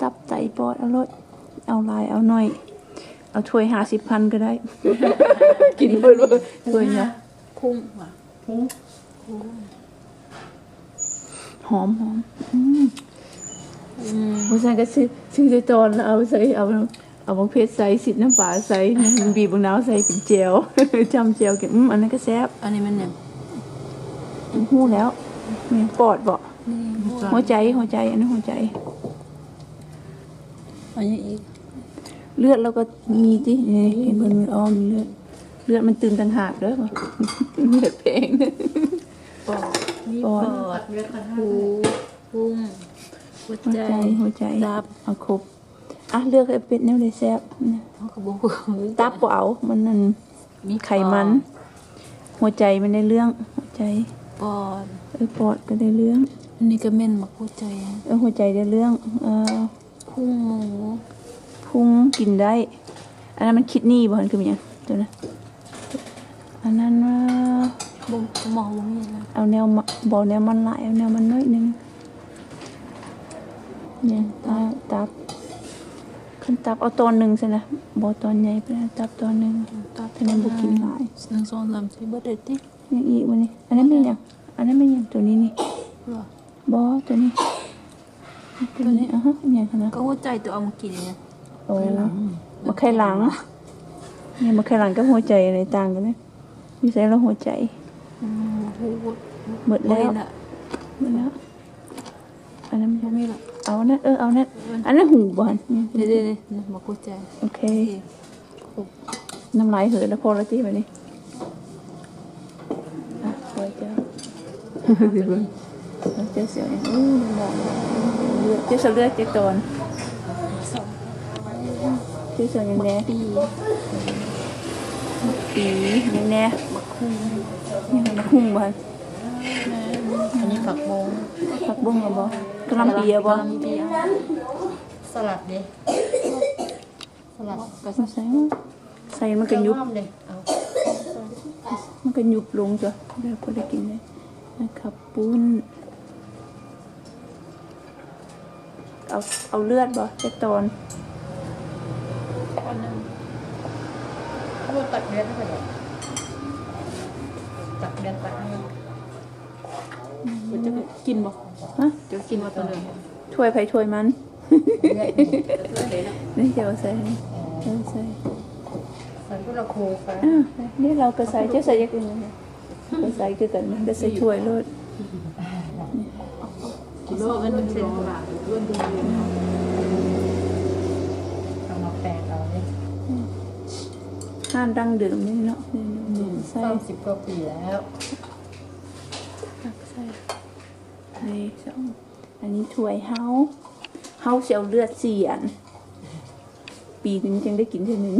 ตับไตปอดเอารถเอาลายเอาหน่อย เอาถ้วยห้าสิบพันก็ได้ กินเบิดเบิดถ้วยเนี่ยพุ่งว่ะหอมหอมอืมผู้ชายก็ซื้อซื้อใจตอนแล้วเอาใส่เอาเอาบางเพชรใส่สิน้ำปลาใส่บีบบางน้าวใส่เป็นเจลจำเจลกินอืมอันนั้นก็แซ่บอันนี้มันเนี่ยหู้แล้วแม่นปอดบ่หัวใจหัวใจอันนั้นหัวใจ อันนี้อีก เลือดเราก็มีที่นี่เห็นเพิ่นมันอ้อมเลือดเลือดมันตื่นต่างหากเด้อเลือดเพลงปอดนี่ปปออดดหูพุ่งหัวหัวใจใจหัวใจตับเอาครบอะเลือกให้เป็นแนวเลยแซ่บนะเขาก็บอกตับบ่เอามันนั่นมีไขมัน หัวใจมันได้เรื่องหัวใจปอดเออปอดก็ได้เรื่อง อันนี้ก็เม่นมักหัวใจเออหัวใจได้เรื่อง เออ พุ่งหมูพุงกินได้ อันนั้นมันคิดนี่บ่มันคือมันหยังตัวนะอันนั้นว่าบ่หมอบ่มีแล้วเอาแนวมาบ่แนวมันหลายเอาแนวมันน้อยหนึงเนี่ยตาตับขึ้นตับเอาตอนหนึ่งใช่นะบ่ตอนใหญ่ไปนะตับตอนหนึ่งตับถ้านั้นบ่กินหลายหนึ่งสองสามสี่เบิดได้ติยังอีกวันนี้ อันนั้นไม่ยังอันนั้นไม่ยังตัวนี้นี่เหรอบอตัวนี้ ตัวนี้อะฮะยังขนาดก็หัวใจตัวเอามากินเนี่ยโอ้มาไข่หลังเนี่ยมาไข่หลังกับหัวใจอะไรต่างกันเนี่ยมีใส่แล้วหัวใจหมดแล้แล้วหมดแล้วอันนั้นบ่มีละเอานั่นเออเอานั่นอันนั้นหูบอลเดี๋ยวๆๆมักหัวใจโอเคน้ำลายเหือแล้วพอแล้วที่แบบนี้อะพอเจ้าเจ้าเสียวอย่างอู้น้ำลายเลือดเจ้าเสียวเลือด เจ้าตอนเจ้าเสียวอย่างแน่ปีปีอย่แน่บักคุ้งยังบักคุ้งบอลอันนี้ผักบงผักบุ้งหรอบ่กระลำปีอะบ่ปีสลัดเดิสลัดก็ใส่มาใส่มันก็ยุบห้ามเลยเอามันก็ยุบลงจ้ะแล้วก็ได้กินเลยนะครับปุ้น เอาเอาเลือดบ่จะตอนอันนึงเราตักเดือนเท่าไหร่ตักเดือนตักให้จะกินบ่ฮะจะกินว่าตัวเดือนถ้วยไผถ้วยมันเดือนเลยนะนี่เดี๋ยวใส่เดี๋ยวใส่ใส่พวกเราโคค่ะอ่านี่เราก็ใส่เจะใส่อยังอื่นเลยก็ใส่คือกันมันก็ใส่ถ้วยโลดกิ โลกันเป็นเซนบาทร่วนดีเอามาแปลงเอาเนี่ยห้านดั้งเดิมนี่เนาะนี่นี่ใส่สามสิบกว่าปีแล้วตักใส่นี่สองอันนี้ถ้วยเฮาเฮาเสียวเลือดสี่อันปีหนึงจึงได้กินเท่านึง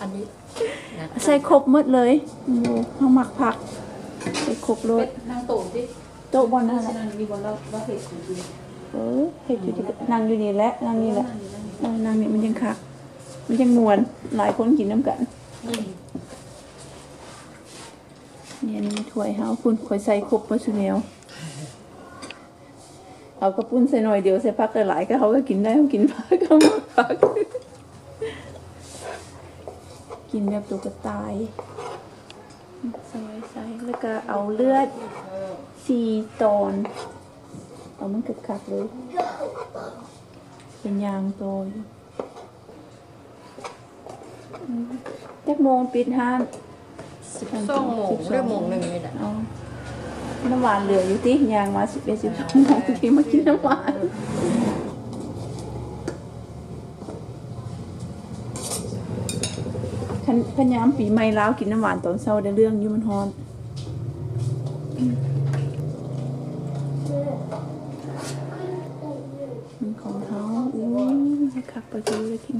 อันนี้ใส่ครบหมดเลยโอ้เฮาหมักผักใส่ครบโลดนั่งโต๊ะดิ โต๊ะบอลนั่นแหละนั่งมีบนเราเราเห็ดอยู่ดีเออเฮ็ดอยู่ที่นั่งอยู่นี่แหละนั่งนี่แหละเออนั่งนี่มันยังคักมันยังมวนหลายคนกินน้ำกันเนี่ยนี่ถ้วยเฮาคุณข่อยใส่ครบมาสุแนวเอากระปุ้นใส่หน่อยเดียวใส่ผักหลายๆก็เขาก็กินได้เขากินผักก็มดผักกินแบบตัวกระต่าย ใส่ใส่แล้วก็เอาเลือดสี่ตอนเอามันกึกคักเลย เป็นยางโตอยู่อืมจักโมงปิดห้านสิบสองโมงหรือโมงหนึ่งนี่แหละเอาน้ำหวานเหลืออยู่ที่ยางมาสิบเอ็ดสิบสองโมงที่มากินน้ำหวาน ขันขันยามปีใหม่แลาวกินน้ำหวานตอนเช้าได้เรื่องอยู่มันฮอน มันของเขาอู้ยคักประตูเลยกิน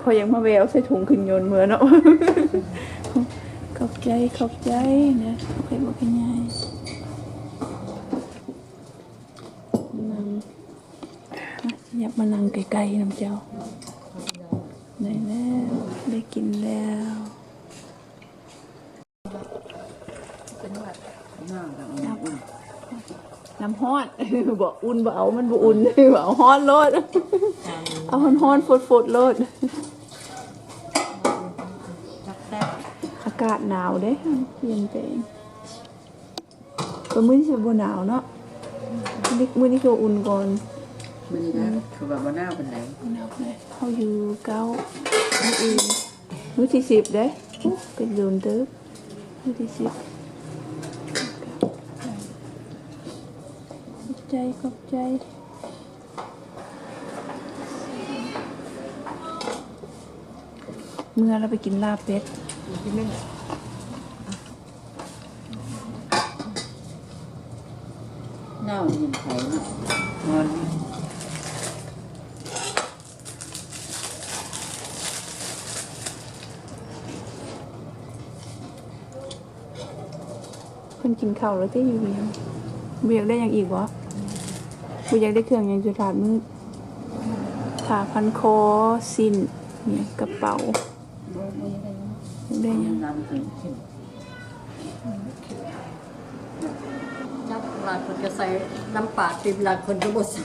พอยังมาแววใส่ถุงขึ้นยนต์เมื่อนเนาะขอบใจขอบใจนะโอเคบอกกันยายนั่งอะอ ยากมานั่งไกลๆน้ำเจ้าได้แล้วได้กินแล้วน้ำกับอุ่นน้ำฮ้อนบอกอุ่นบ่เอามันบ่อุ่นบ่เอาฮ้อนโลด เอาฮ้อนฮ้อนๆฝดโลด อากาศหนาวเด้เย็นไปเองแต่มื้อนี้สิบ่หนาวเนาะมื้อนี้มื้อนี้ก็อุ่นก่อน มันนี่นะคือแบบว่าหน้าเป็นไหนหนาวเลยเขาอยู่เก้ามื้ออื่นมื้อที่สิบเด้โอ้เป็นโดนเด้อมื้อที่สิบขอบใจขอบใจเมื่อเราไปกินลาบเป็ดที่นี่หน้ามันยินไข่เนาะนอน พิ่นกินข้าวแล้วก็อยู่เดียวบ่อยากได้อย่างอีกวะบ่อยากได้เครื่องอย่างจุดาดมืดผ้าพันคอสิ้นเนี่ยกระเป๋าได้ยังน้ำถึงขึ้นจับหลานคนก็ใส่น้ำปลาติมหลานคนก็บ่ใส่